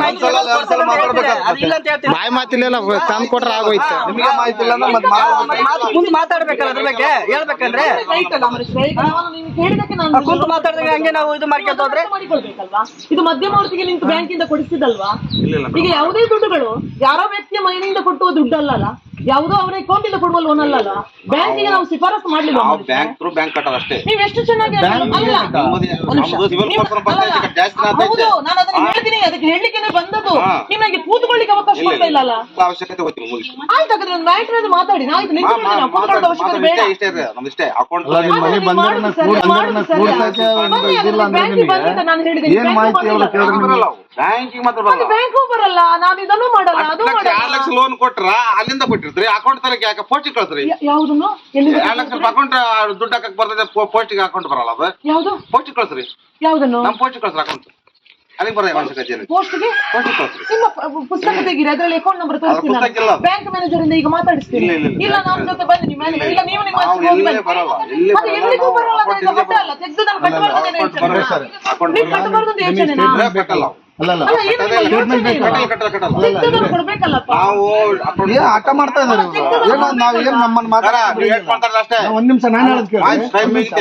[SPEAKER 3] ಬಾಯಿ ಮಾತಿಲ್ಲ ತಂದ್ ಕೊಟ್ರೆ ಆಗೋಯ್ತು.
[SPEAKER 5] ನಿಮಗೆ ಮಾಹಿತಿ ಇಲ್ಲ ಅಂದ್ರೆ ಮತ್ತೆ ಮಾತಾಡ್ಬೇಕು.
[SPEAKER 4] ಮುಂದೆ ಮಾತಾಡ್ಬೇಕಲ್ಲ ಅದ್ರ ಬಗ್ಗೆ? ಹೇಳ್ಬೇಕಂದ್ರೆ? ಕುಂತು ಮಾತಾಡಿದಾಗ ಹಂಗೆ ನಾವು ಇದು ಮಾಡ್ಕೊಂತ ಹೋದ್ರೆ?
[SPEAKER 2] ಮಾಡಿಕೊಳ್ಬೇಕಲ್ವಾ ಇದು ಮಧ್ಯಮ ವರ್ತಿಗೆ ನಿಂತು ಬ್ಯಾಂಕಿಂದ ಕೊಡಿಸಿದಲ್ವಾ ಈಗ ಯಾವುದೇ ದುಡ್ಡುಗಳು ಯಾರೋ ವ್ಯಕ್ತಿಯ ಮನೆಯಿಂದ ಕೊಟ್ಟುವ ದುಡ್ಡಲ್ಲ ಯಾವುದೋ ಅವ್ರಿಗೆ ಕೋಟಿ ಕೊಡುವಲ್ಲ ಕೊಡುವ ಲೋನ್ ಅಲ್ಲ ಬ್ಯಾಂಕಿಗೆ ನಾವು ಶಿಫಾರಸು ಮಾಡ್ಲಿಲ್ಲ
[SPEAKER 1] ನಾವು. ಬ್ಯಾಂಕ್ ಥ್ರೂ ಬ್ಯಾಂಕ್ ಕಟ್ಟೋದು ಅಷ್ಟೇ.
[SPEAKER 2] ನೀವ್ ಎಷ್ಟು ಚೆನ್ನಾಗಿ. ಹೌದು ನಾನು ಅದನ್ನ ಹೇಳ್ತೀನಿ. ಅದಕ್ಕೆ ಹೇಳಲಿಕ್ಕೆ ಬಂದದ್ದು. ನಿಮಗೆ ಕೂತ್ಕೊಳ್ಳಿಕ್ಕೆ ಅವಕಾಶ
[SPEAKER 1] ಇಲ್ಲ,
[SPEAKER 2] ಕೊಡ್ತಾ ಇಲ್ಲ
[SPEAKER 1] ಅವಶ್ಯಕತೆ
[SPEAKER 2] ಆಯ್ತು ಹಾಗಾದ್ರೆ ಒಂದು ಮಾತಾಡಿ. ನಾವು ಆಯ್ತು ನಿಂತ್ಕೊಳ್ತೀನಿ ನಾವು ಕೂತ್ಕೊಳ್ಳೋದು ಅವಶ್ಯಕತೆ ಬೇಡ.
[SPEAKER 1] ಇಷ್ಟೇ ಇಷ್ಟೇ ನಮ್ದು ಇಷ್ಟೇ. ಅಕೌಂಟ್
[SPEAKER 5] ಕೇಳಿದ್ರೆ
[SPEAKER 1] ಬ್ಯಾಂಕಿಗೆ ಮಾತ್ರ ಬರಲ್ಲ.
[SPEAKER 2] ಬ್ಯಾಂಕು ಬರಲ್ಲ. ನಾನು ಇದನ್ನು ಮಾಡಲ್ಲ. ಅದು
[SPEAKER 1] ಲಕ್ಷ,
[SPEAKER 2] ಮಾಡಲ್ಲ.
[SPEAKER 1] ಲಕ್ಷ ಲೋನ್ ಕೊಟ್ರ? ಅಲ್ಲಿಂದ ಕೊಟ್ಟಿರ್ತೀರಿ ಅಕೌಂಟ್ ತಲೆ ಯಾಕೆ ಪೋಸ್ಟ್ ಕಳ್ಸ್ರಿ
[SPEAKER 2] ಯಾವುದನ್ನು ಯಾವ್ದನ್ನು? ಎಲ್ಲಿಂದ
[SPEAKER 1] ಎರಡ್ ಲಕ್ಷ ರೂಪಾಯಿ ಅಕೌಂಟ್ ದುಡ್ಡು ಹಾಕಕ್ ಬರ್ತದೆ ಪೋಸ್ಟಿಗೆ ಅಕೌಂಟ್ ಬರಲ್ಲ ಅದು.
[SPEAKER 2] ಯಾವ್ದು?
[SPEAKER 1] ಪೋಸ್ಟ್ ಕಳ್ಸ್ರಿ.
[SPEAKER 2] ಯಾವ್ದನ್ನು?
[SPEAKER 1] ನಮ್ ಪೋಸ್ಟ್ ಕಳ್ಸ್ರಿ ಅಕೌಂಟ್ ಅಲ್ಲಿ ಬರ ಅವಶ್ಯಕತೆ ಏನಿದೆ
[SPEAKER 2] ಪೋಸ್ಟ್ಗೆ
[SPEAKER 1] ಪೋಸ್ಟಿಗೆ ಕಳ್ಸ್ರಿ.
[SPEAKER 2] ನಿಮ್ಮ ಪುಸ್ತಕ ತೆಗೀರಿ ಅದ್ರಲ್ಲಿ ಅಕೌಂಟ್ ನಂಬರ್ ತೋರಿಸ್ತೀನಿ
[SPEAKER 1] ಪುಸ್ತಕ ಇಲ್ಲ.
[SPEAKER 2] ಬ್ಯಾಂಕ್ ಮ್ಯಾನೇಜರ್ ಇಂದ ಈಗ ಮಾತಾಡಿಸ್ತೀನಿ.
[SPEAKER 1] ಇಲ್ಲ, ಇಲ್ಲ, ಇಲ್ಲ.
[SPEAKER 2] ಇಲ್ಲ ನಮ್ಮ ಜೊತೆ ಬನ್ನಿ ನಿಮ್ಮ ಇಲ್ಲ ನೀವು ನಿಮ್ಮ
[SPEAKER 1] ನಾವು
[SPEAKER 2] ಹತ್ರ ಹೋಗಿ
[SPEAKER 1] ಎಲ್ಲೇ
[SPEAKER 2] ಬನ್ನಿ.
[SPEAKER 1] ಬರಲ್ಲ, ಎಲ್ಲೇ
[SPEAKER 2] ಅದು
[SPEAKER 1] ಬರಲ್ಲ,
[SPEAKER 2] ಎಲ್ಲಿಗೂ
[SPEAKER 1] ನಾವು
[SPEAKER 2] ಬರಲ್ಲ
[SPEAKER 1] account
[SPEAKER 2] ಅದು
[SPEAKER 1] ಇಲ್ಲೇ
[SPEAKER 2] ಹೊಟ್ಟೆ ಅಲ್ಲ. ತೆಗ್ದು ನಾನು ಕಟ್ಟಬಾರ್ದು ಅಂತ
[SPEAKER 1] account
[SPEAKER 2] ಹೇಳ್ತೀನಿ.
[SPEAKER 1] ಬರಲ್ಲ.
[SPEAKER 2] ನಾನು.
[SPEAKER 1] ಸರ್. account
[SPEAKER 2] ನೀವು
[SPEAKER 1] ಬರಲ್ಲ.
[SPEAKER 2] ಕಟ್ಟಬಾರ್ದು ಯೋಚನೆನಾ?
[SPEAKER 1] ಇದ್ರೆ
[SPEAKER 5] ಆಟ ಮಾಡ್ತಾ ಇದಾರೆ ಇವ್ರು. ಏನೋ ನಾವ್ ಏನ್ ನಮ್ಮನ್ನ
[SPEAKER 1] ಅಷ್ಟೇ?
[SPEAKER 5] ಒಂದ್ ನಿಮಿಷ ನಾನು ಹೇಳೋದ್ ನಿಮಿಷ.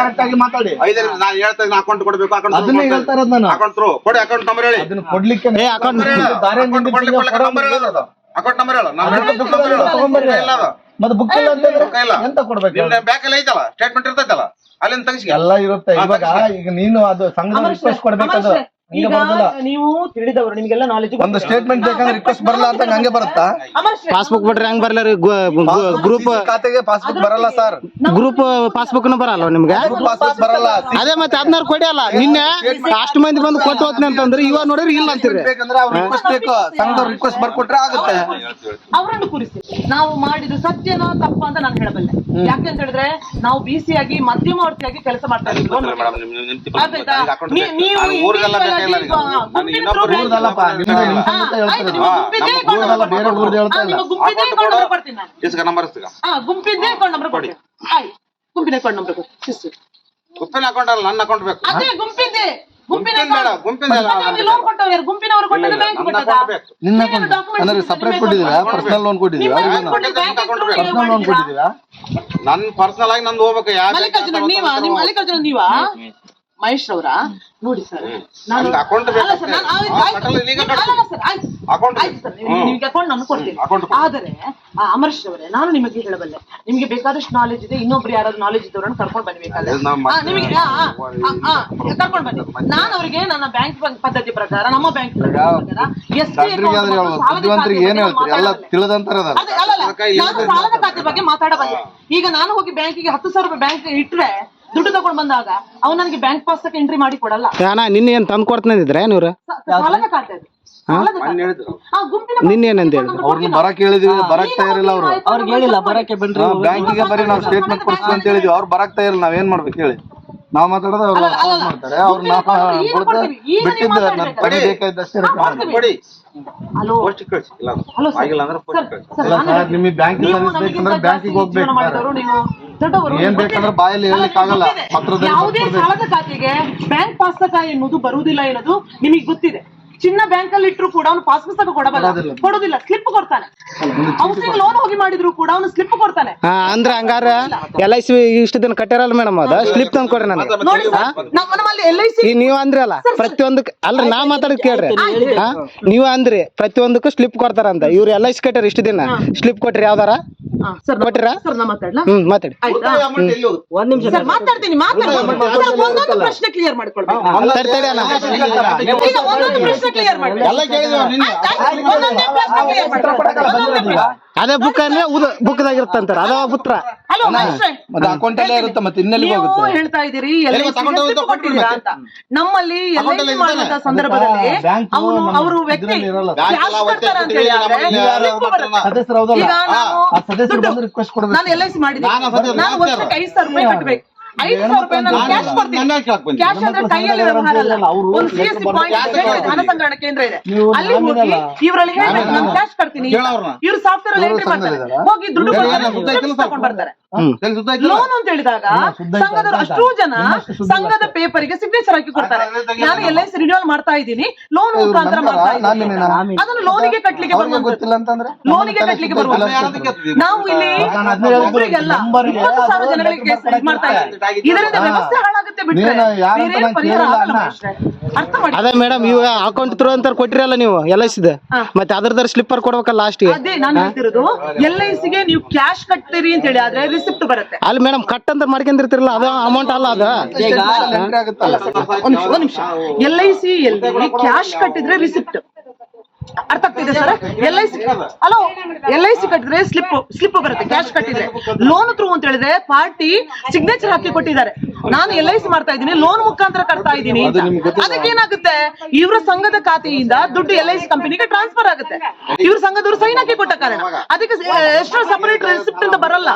[SPEAKER 5] ಕರೆಕ್ಟ್ ಆಗಿ ಮಾತಾಡಿ.
[SPEAKER 1] ಐದು ನಾನು ಹೇಳ್ತಾ ಇದ್ದೀನಿ ಅಕೌಂಟ್ ಕೊಡ್ಬೇಕು ಅಕೌಂಟ್
[SPEAKER 5] ಅದನ್ನೇ ಹೇಳ್ತಾ ಇರೋದು ನಾನು.
[SPEAKER 1] ಅಕೌಂಟ್ ಥ್ರೂ ಕೊಡಿ ಅಕೌಂಟ್ ನಂಬರ್ ಹೇಳಿ.
[SPEAKER 5] ಅದನ್ನ ಕೊಡ್ಲಿಕ್ಕೆ
[SPEAKER 1] ಅಕೌಂಟ್ ನಂಬರ್ ಹೇಳೋದು ಅಕೌಂಟ್ ನಂಬರ್ ಹೇಳು. ನಾನು.
[SPEAKER 5] ಮತ್ತೆ ಬುಕ್ ಇಲ್ಲ
[SPEAKER 1] ಅಂತ
[SPEAKER 5] ಎಂತ ಕೊಡ್ಬೇಕು?
[SPEAKER 1] ನಿಮ್ದು ಬ್ಯಾಂಕ್ ಅಲ್ಲಿ ಐತಲ್ಲ? ಸ್ಟೇಟ್ಮೆಂಟ್ ಇರ್ತೈತಲ್ಲ? ಅಲ್ಲಿಂದ ತೆಗಿಸಿ
[SPEAKER 5] ಎಲ್ಲ ಇರುತ್ತೆ. ಇವಾಗ ಈಗ ನೀನು ಅದು
[SPEAKER 2] ಸಂಘ
[SPEAKER 5] ರಿಕ್ವೆಸ್ಟ್ ಹಂಗೆ
[SPEAKER 2] ಈಗ ನೀವು ತಿಳಿದವರು ನಿಮ್ಗೆಲ್ಲ ನಾಲೆಜ್
[SPEAKER 5] ಒಂದು ಸ್ಟೇಟ್ಮೆಂಟ್ ಬೇಕಂದ್ರೆ ರಿಕ್ವೆಸ್ಟ್ ಬರಲ್ಲ ಅಂತ ಹಂಗೆ ಬರುತ್ತಾ?
[SPEAKER 3] ಪಾಸ್ಬುಕ್ ಬಿಟ್ರೆ ಹೆಂಗ್ ಬರ್ಲ ರೀ? ಗ್ರೂಪ್
[SPEAKER 5] ಖಾತೆಗೆ ಪಾಸ್ಬುಕ್ ಬರಲ್ಲ ಸರ್.
[SPEAKER 3] ಗ್ರೂಪ್ ಪಾಸ್ಬುಕ್ ಬರಲ್ಲ ನಿಮ್ಗೆ?
[SPEAKER 5] ಪಾಸ್ಬುಕ್ ಬರಲ್ಲ.
[SPEAKER 3] ಅದೇ ಮತ್ತೆ ಅದನ್ನ ಕೊಡಿ ಅಲ್ಲ. ನಿನ್ನೆ ಅಷ್ಟು ಮಂದಿ ಬಂದು ಕೊಟ್ಟು ಹೋಗ್ತೀನಿ ಅಂತಂದ್ರೆ ಇವಾಗ ನೋಡಿದ್ರೆ ಇಲ್ಲ ಅಂತೀರಿ.
[SPEAKER 5] ಬೇಕಂದ್ರೆ ಅವ್ರು ರಿಕ್ವೆಸ್ಟ್ ಬೇಕು. ಸಂಘದವ್ರು ರಿಕ್ವೆಸ್ಟ್ ಬರ್ಕೊಟ್ರೆ ಆಗುತ್ತೆ.
[SPEAKER 2] ಅವರನ್ನು ಕೂರಿಸಿ. ನಾವು ಮಾಡಿದ ಸತ್ಯನೋ ತಪ್ಪ ಅಂತ ನಾನು ಹೇಳಬಲ್ಲೆ. ಯಾಕೆಂತ ಹೇಳಿದ್ರೆ ನಾವು ಬಿಸಿ ಆಗಿ ಮಧ್ಯಮವರ್ತಿಯಾಗಿ ಕೆಲಸ ಮಾಡ್ತಾ ಇದ್ದೀವಿ. ನೀ- ನೀವು ಗುಂಪಿನ
[SPEAKER 1] ನಂಬರ್
[SPEAKER 2] ಗುಂಪಿದ್ದೇ ಅಕೌಂಟ್ ನಂಬರ್ ಕೊಡಿ ಗುಂಪಿನ ಅಕೌಂಟ್ ನಂಬರ್ ಕೊಡಿ.
[SPEAKER 1] ಉಪ್ಪಿನ ಅಕೌಂಟ್ ಅಲ್ಲ ನನ್ನ ಅಕೌಂಟ್ ಬೇಕು.
[SPEAKER 2] ಅದೇ ಗುಂಪಿದ್ದೆ. ಗುಂಪಿನ
[SPEAKER 1] ಗುಂಪಿನ
[SPEAKER 5] ಸಪರೇಟ್ ಕೊಟ್ಟಿದ್ದೀರಾ? ಪರ್ಸನಲ್ ಲೋನ್ ಕೊಟ್ಟಿದ್ದೀರಾ. ಪರ್ಸನಲ್ ಲೋನ್
[SPEAKER 2] ಕೊಟ್ಟಿದ್ದೀರಾ?
[SPEAKER 1] ನನ್ ಪರ್ಸನಲ್ ಆಗಿ ನಂದು ಹೋಗ್ಬೇಕು
[SPEAKER 2] ಮಲ್ಲಿಕಾರ್ಜುನ ನೀವಾ? ಮಲ್ಲಿಕಾರ್ಜುನ ನೀವಾ? ಮಹೇಶ್ ಅವರ ನೋಡಿ ಸರ್. ನಾನು
[SPEAKER 1] ಹ್ಮ್.
[SPEAKER 2] ನಿಮ್ಗೆ ಅಕೌಂಟ್ ನಾನು ಕೊಡ್ತೀನಿ. ಆದರೆ ಅಮರೇಶ್ ಅವರೇ ನಾನು ನಿಮಗೆ ಹೇಳಬಲ್ಲೆ. ನಿಮ್ಗೆ ಬೇಕಾದಷ್ಟು ನಾಲೆಜ್ ಇದೆ ಇನ್ನೊಬ್ರು ಯಾರಾದ್ರೂ ನಾಲೆಜ್ ಇದ್ದವ್ರನ್ನ ಕರ್ಕೊಂಡು ಬನ್ನಿ ಬೇಕಾದ್ರೆ.
[SPEAKER 1] ಅದು
[SPEAKER 2] ನಿಮಗೆ ಕರ್ಕೊಂಡು ಬನ್ನಿ. ನಾನು ಅವರಿಗೆ ನನ್ನ ಬ್ಯಾಂಕ್ ಪದ್ಧತಿ ಪ್ರಕಾರ ನಮ್ಮ ಬ್ಯಾಂಕ್ ಪ್ರಕಾರ ಸಾಲದ ಖಾತೆ ಬಗ್ಗೆ ಮಾತಾಡಬಲ್ಲೆ. ಈಗ ನಾನು ಹೋಗಿ ಬ್ಯಾಂಕಿಗೆ ಹತ್ತು ಸಾವಿರ ರೂಪಾಯಿ ಬ್ಯಾಂಕ್ ಇಟ್ರೆ ದುಡ್ಡು ತಗೊಂಡ್ ಬಂದಾಗ ಅವ್ನು ನನಗೆ ಬ್ಯಾಂಕ್ ಪಾಸ್ಗೆ ಎಂಟ್ರಿ ಮಾಡಿ ಕೊಡಲ್ಲ.
[SPEAKER 3] ಅಣ್ಣ ನಿನ್ನೆ ಏನ್ ತಂದು ಕೊಡ್ತಾನಿದ್ರೆ ನೀವ್ರ
[SPEAKER 2] ಸಾಲದ ಖಾತೆ ಅದು. ಸಾಲದ ಖಾತೆ. ಆ ಗುಂಪಿನ
[SPEAKER 3] ನಿನ್ನೆ ಏನಂತ ಹೇಳಿದ್ರು?
[SPEAKER 5] ಅವ್ರನ್ನ ಬರಕ್ ಹೇಳಿದ್ವಿ ಬರಕ್ ತಯಾರಿಲ್ಲ ಅವ್ರು.
[SPEAKER 4] ಅವ್ರಿಗೆ ಹೇಳಿಲ್ಲ ಬರಕ್ಕೆ ಬನ್ರಿ
[SPEAKER 5] ಬ್ಯಾಂಕಿಗೆ ಬರೀ ನಾವು ಸ್ಟೇಟ್ಮೆಂಟ್ ಕೊಡ್ತೀವಿ ಅಂತ ಹೇಳಿದ್ವಿ. ಅವ್ರು ಬರಕ್ ತಯಾರಿಲ್ಲ ನಾವ್ ಏನ್ ಮಾಡ್ಬೇಕು ಹೇಳಿ. ನಾವ್ ಮಾತಾಡೋದು ಅವ್ರು. ಮಾಡ್ತಾರೆ. ಅವ್ರು ನಾವು ಬಿಟ್ಟಿದ್ದ ನನ್ ಬೇಕಾದಷ್ಟೇ.
[SPEAKER 1] ಕೊಡಿ
[SPEAKER 2] ಹಲೋ.
[SPEAKER 1] ಪೋಸ್ಟ್ ಕಳಿಸಿ. ಇಲ್ಲ
[SPEAKER 2] ಹಲೋ ಸರ್.
[SPEAKER 1] ಆಗಿಲ್ಲ ಅಂದ್ರೆ
[SPEAKER 2] ಸರ್,
[SPEAKER 1] ಪೋಸ್ಟ್ ಕಳಿಸಿ.
[SPEAKER 2] ಸರ್,
[SPEAKER 5] ಇಲ್ಲ
[SPEAKER 2] ನಾನು
[SPEAKER 5] ಸರ್, ನಿಮಗೆ ಬ್ಯಾಂಕಿಗೆ
[SPEAKER 2] ನೀವು
[SPEAKER 5] ಸರ್ವಿಸ್ ಬೇಕಂದ್ರೆ ಬ್ಯಾಂಕಿಗೆ ಹೋಗ್ಬೇಕು
[SPEAKER 2] ಜೀವನ ಮಾಡಿದವರು ನೀವು. ದೊಡ್ಡವರು
[SPEAKER 5] ಏನ್ ಬೇಕಂದ್ರೆ ಬಾಯಲ್ಲಿ ಹೇಳ್ಲಿಕ್ಕೆ ಆಗಲ್ಲ. ಪತ್ರದಲ್ಲಿ
[SPEAKER 2] ಯಾವುದೇ ಸಾಲದ ಖಾತೆಗೆ ಬ್ಯಾಂಕ್ ಪಾಸ್ತಕ ಎನ್ನುವುದು ಬರುವುದಿಲ್ಲ ಎನ್ನುವುದು ನಿಮಗೆ ಗೊತ್ತಿದೆ. ಚಿನ್ನ ಬ್ಯಾಂಕ್ ಅಲ್ಲಿ ಇಟ್ಟರು ಕೂಡ ಅವನು ಪಾಸ್ ಪುಸ್ತಕ ಕೊಡಬಲ್ಲ
[SPEAKER 5] ಕೊಡೋದಿಲ್ಲ.
[SPEAKER 2] ಸ್ಲಿಪ್ ಕೊಡ್ತಾನೆ ಹೌಸಿಂಗ್ ಲೋನ್ ಹೋಗಿ ಮಾಡಿದ್ರು ಕೂಡ ಅವನು ಸ್ಲಿಪ್ ಕೊಡ್ತಾನೆ
[SPEAKER 3] ಹಾ ಅಂದ್ರ ಹಂಗಾರ ಎಲ್ ಐ ಸಿ ಇಷ್ಟು ದಿನ ಕಟ್ಟಿರಲ್ಲ ಮೇಡಮ್ ಅದ ಸ್ಲಿಪ್ ತಂದು ಕೊಡ್ರಿ ನಾನು
[SPEAKER 2] ನೋಡಿ ಸರ್ ನಮ್ಮಲ್ಲಿ ಎಲ್ ಐ ಸಿ
[SPEAKER 3] ಈಗ ನೀವ್ ಅಂದ್ರಲ್ಲ ಪ್ರತಿಯೊಂದಕ್ಕೆ ಅಲ್ರಿ ನಾ ಮಾತಾಡೋದ್ ಕೇಳ್ರಿ ಹಾ ನೀವ್ ಅಂದ್ರಿ ಪ್ರತಿಯೊಂದಕ್ಕೂ ಸ್ಲಿಪ್ ಕೊಡ್ತಾರಂತ ಇವ್ರು ಎಲ್ ಐ ಸಿ ಕಟ್ಟಾರ ಇಷ್ಟು ದಿನ ಸ್ಲಿಪ್ ಕೊಟ್ರಿ ಯಾವ್ದಾರ
[SPEAKER 2] ಸರ್
[SPEAKER 3] ಕೊಟ್ಟಿರಾ?
[SPEAKER 2] ಸರ್ ನಾ ಮಾತಾಡ್ಲಾ
[SPEAKER 3] ಹ್ಮ್ ಮಾತಾಡಿ
[SPEAKER 1] ಎಲ್ಲಿ ಹೋಗುತ್ತೆ
[SPEAKER 4] ಒಂದ್ ನಿಮಿಷ
[SPEAKER 2] ಸರ್ ಮಾತಾಡ್ತೀನಿ ಮಾತಾಡ್ತೀನಿ ಸರ್, ಒಂದೊಂದು ಪ್ರಶ್ನೆ ಕ್ಲಿಯರ್ ಮಾಡ್ಕೊಳ್ಬೇಕು
[SPEAKER 3] ತಡಿ ತಡಿ ಅಣ್ಣ
[SPEAKER 2] ಈಗ ಒಂದೊಂದು ಪ್ರಶ್ನೆ ಕ್ಲಿಯರ್ ಮಾಡ್ಬೇಕು
[SPEAKER 1] ಎಲ್ಲ ಕೇಳಿದ್ವಿ ನಿನ್ನೆ
[SPEAKER 2] ಆಯ್ತು, ಆಯ್ತು, ಒಂದೊಂದೇ ಪ್ರಶ್ನೆ clear ಮಾಡ್ಬೇಕು. ಒಂದೊಂದೇ ಪ್ರಶ್ನೆ.
[SPEAKER 3] ಅದೇ ಬುಕ್ ಅಂದ್ರೆ ಬುಕ್ದಾಗ ಇರ್ತಂತಾರ ಅದ ಪುತ್ರ
[SPEAKER 2] ಹಲೋ.
[SPEAKER 5] ಮತ್ತೆ ಅಕೌಂಟ್ ಅಲ್ಲೇ ಇರುತ್ತೆ ಮತ್ತೆ ಇನ್ನೆಲ್ಲಿ
[SPEAKER 2] ನೀವು
[SPEAKER 5] ಹೋಗುತ್ತೆ
[SPEAKER 2] ಹೇಳ್ತಾ ಇದೀರಿ
[SPEAKER 1] ಎಲ್ಲಿ
[SPEAKER 2] LIC
[SPEAKER 1] ತಗೊಂಡು ಹೋಗಿ
[SPEAKER 2] ಕೊಟ್ಟಿದ್ದೀರಾ ಅಂತ ನಮ್ಮಲ್ಲಿ ಮಾಡುವಂತ
[SPEAKER 1] ಇದ್ದಾನೆ.
[SPEAKER 2] ಸಂದರ್ಭದಲ್ಲಿ
[SPEAKER 5] ಬ್ಯಾಂಕು
[SPEAKER 2] ಅವನು
[SPEAKER 5] ನಮ್ಮ
[SPEAKER 2] ಅವರು ವ್ಯಕ್ತಿ
[SPEAKER 5] ಇದ್ರಲ್ಲಿ ಇರಲ್ಲ.
[SPEAKER 2] ಕ್ಯಾಶ್
[SPEAKER 1] ಬ್ಯಾಂಕ್ ಎಲ್ಲ
[SPEAKER 2] ಕೊಡ್ತಾರೆ ಅಂತ ಹೇಳಿ
[SPEAKER 1] ಒತ್ತೆ
[SPEAKER 2] ಆದ್ರೆ
[SPEAKER 1] ಇಟ್ಟಿದ್ದೀವಿ,
[SPEAKER 2] slip ಬರುತ್ತೆ.
[SPEAKER 5] ಸದಸ್ಯರು ಹೌದಲ್ಲ?
[SPEAKER 2] ಈಗ ನಾನು
[SPEAKER 5] ಆ ಸದಸ್ಯರು
[SPEAKER 2] ದುಡ್ಡು-
[SPEAKER 5] ಬಂದು request ಕೊಡ್ಬೇಕು.
[SPEAKER 2] ನಾನು ಎಲ್ ಐ ಸಿ ಮಾಡಿದ್ದೀನಿ
[SPEAKER 1] ನಾನು
[SPEAKER 2] ವರ್ಷಕ್ಕೆ ಐದು ಸಾವಿರ ರೂಪಾಯಿ ಕಟ್ಟಬೇಕು ಐದು ಸಾವಿರ ರೂಪಾಯಿ ನಾನು ಕ್ಯಾಶ್ ಕೊಡ್ತೀನಿ.
[SPEAKER 1] ನನ್ನ ಕೇಳಕ್ ಬಂದೆ.
[SPEAKER 2] ಕ್ಯಾಶ್ ಅಂದ್ರೆ ಕೈಯಲ್ಲಿ ವ್ಯವಹಾರ ಅಲ್ಲ. ಒಂದು ಸಿ ಎಸ್ ಪಾಯಿಂಟ್
[SPEAKER 1] ಕ್ಯಾಶ್
[SPEAKER 2] ಕೇಂದ್ರ ಇದೆ, ಸಂಗ್ರಹಣ ಕೇಂದ್ರ ಇದೆ. ಅಲ್ಲಿ ಹೋಗಿ. ಇವರಲ್ಲಿ ಹೇಳ್ಬೇಕು ನಾನು ಕ್ಯಾಶ್. ಇವ್ರು ಸಾಫ್ಟ್ವೇರ್ ಅಲ್ಲಿ ಎಂಟ್ರಿ ಮಾಡ್ತಾರೆ ಹೋಗಿ ದುಡ್ಡು ತಗೊಂಡ್ ಬರ್ತಾರೆ. ಲೋನ್ ಅಂತ ಹೇಳಿದಾಗ ಸಂಘದವರು
[SPEAKER 5] ಅಷ್ಟೂ
[SPEAKER 2] ಅಷ್ಟು ಜನ ಸಂಘದ ಪೇಪರ್ಗೆ ಸಿಗ್ನೇಚರ್ ಹಾಕಿ ಕೊಡ್ತಾರೆ. ನಾನು ಎಲ್ ಐ ಸಿ ರಿನ್ಯೂವಲ್ ಮಾಡ್ತಾ ಇದ್ದೀನಿ. ಲೋನ್ ಮುಖಾಂತರ ಮಾಡ್ತಾ ಇದ್ದೀನಿ? ಅದನ್ನು ಲೋನಿಗೆ ಕಟ್ಲಿಕ್ಕೆ ಬರುವಂತದ್ದು
[SPEAKER 5] ಗೊತ್ತಿಲ್ಲ ಅಂತಂದ್ರೆ?
[SPEAKER 2] ಲೋನಿಗೆ ಕಟ್ಲಿಕ್ಕೆ ಬರುವಂತದ್ದು? ನಾವು ಇಲ್ಲಿ
[SPEAKER 5] ನಾನು ಅದನ್ನೇ ಹೇಳ್ತಿರೋದು.
[SPEAKER 2] ಒಬ್ಬರಿಗೆಲ್ಲ ಇಪ್ಪತ್ತು ಸಾವಿರ ಜನಗಳಿಗೆ ಕೇಸ್ ಮಾಡ್ತಾ ಇದ್ದೀವಿ ಇದರಿಂದ ವ್ಯವಸ್ಥೆ ಹಾಳಾಗುತ್ತೆ ಬಿಟ್ರೆ ಬೇರೇನು ಪರಿಹಾರ ಆಗಲ್ಲ
[SPEAKER 5] ಅಣ್ಣ.
[SPEAKER 2] ಅರ್ಥ ಮಾಡಿ
[SPEAKER 3] ಅದೇ ಮೇಡಮ್ ಇವ ಅಕೌಂಟ್ ತ್ರೂ ಅಂತ ಕೊಟ್ಟಿರಲ್ಲ ನೀವು ಎಲ್ ಐ ಸಿದ. ಮತ್ತೆ ಅದ್ರದ್ರ ಸ್ಲಿಪ್ಪರ್ ಕೊಡ್ಬೇಕಲ್ಲ ಲಾಸ್ಟ್
[SPEAKER 2] ಅದೇ ನಾನು ಹೇಳ್ತಿರೋದು ಎಲ್ ಐ ಸಿಗೆ ನೀವು ಕ್ಯಾಶ್ ಕಟ್ತೀರಿ ಅಂತ ಹೇಳಿ ಆದ್ರೆ ರಿಸಿಪ್ಟ್ ಬರುತ್ತೆ.
[SPEAKER 3] ಅಲ್ಲಿ ಮೇಡಮ್ ಕಟ್ ಅಂತ ಮಾಡ್ಕೊಂಡಿರ್ತಿರಲ್ಲ ಅದು ಅಮೌಂಟ್ ಅಲ್ಲ ಅದು?
[SPEAKER 2] ಒಂದ್ ನಿಮಿಷ ಒಂದ್ ನಿಮಿಷ. ಎಲ್ ಐ ಸಿ ಎಲ್ಲಿ? ಕ್ಯಾಶ್ ಕಟ್ಟಿದ್ರೆ ರಿಸಿಪ್ಟ್ ಅರ್ಥ ಆಗ್ತಿದೆ sir L I C hello L I C ಕಟ್ಟಿದ್ರೆ ಸ್ಲಿಪ್ ಸ್ಲಿಪ್ ಬರುತ್ತೆ ಕ್ಯಾಶ್ ಕಟ್ಟಿದ್ರೆ. ಲೋನ್ ತ್ರೂ ಅಂತ ಹೇಳಿದ್ರೆ ಪಾರ್ಟಿ ಸಿಗ್ನೇಚರ್ ಹಾಕಿ ಕೊಟ್ಟಿದ್ದಾರೆ. ನಾನು ಎಲ್ ಐ ಸಿ ಮಾಡ್ತಾ ಇದ್ದೀನಿ ಲೋನ್ ಮುಖಾಂತರ ಕಟ್ತಾ ಇದ್ದೀನಿ ಅಂತ. ಅದಕ್ಕೆ ಏನಾಗುತ್ತೆ ಇವರ ಸಂಘದ ಖಾತೆಯಿಂದ ದುಡ್ಡು ಎಲ್ ಐ ಸಿ ಕಂಪನಿಗೆ ಟ್ರಾನ್ಸ್ಫರ್ ಆಗುತ್ತೆ. ಇವ್ರ ಸಂಘದವ್ರು ಸೈನ್ ಹಾಕಿ ಕೊಟ್ಟ ಕಾರಣ ಅದಕ್ಕೆ ಎಷ್ಟೋ ಸಪರೇಟ್ ರೆಸಿಪ್ಟ್ ಅಂತ ಬರಲ್ಲ.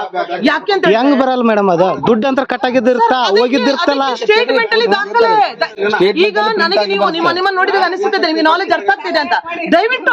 [SPEAKER 2] ಯಾಕೆ ಅಂತ
[SPEAKER 3] ಹೆಂಗ್ ಬರಲ್ಲ ಮೇಡಮ್ ಅದು? ದುಡ್ಡು ಅಂತ ಕಟ್ಟಾಗಿದ್ದಿರ್ತ ಹೋಗಿದ್ದಿರ್ತಲ್ಲ?
[SPEAKER 2] ಸ್ಟೇಟ್ಮೆಂಟ್ ಅಲ್ಲಿ ದಾಖಲೆ ಈಗ ನನಗೆ ನೀವು ನಿಮ್ಮ ನಿಮ್ಮ ನೋಡಿದಾಗ ಅನಿಸುತ್ತೆ ನಿಮಗೆ ನಾಲೆಜ್ ಅರ್ಥ ಆಗ್ತಿದೆ ಅಂತ. ದಯವಿಟ್ಟು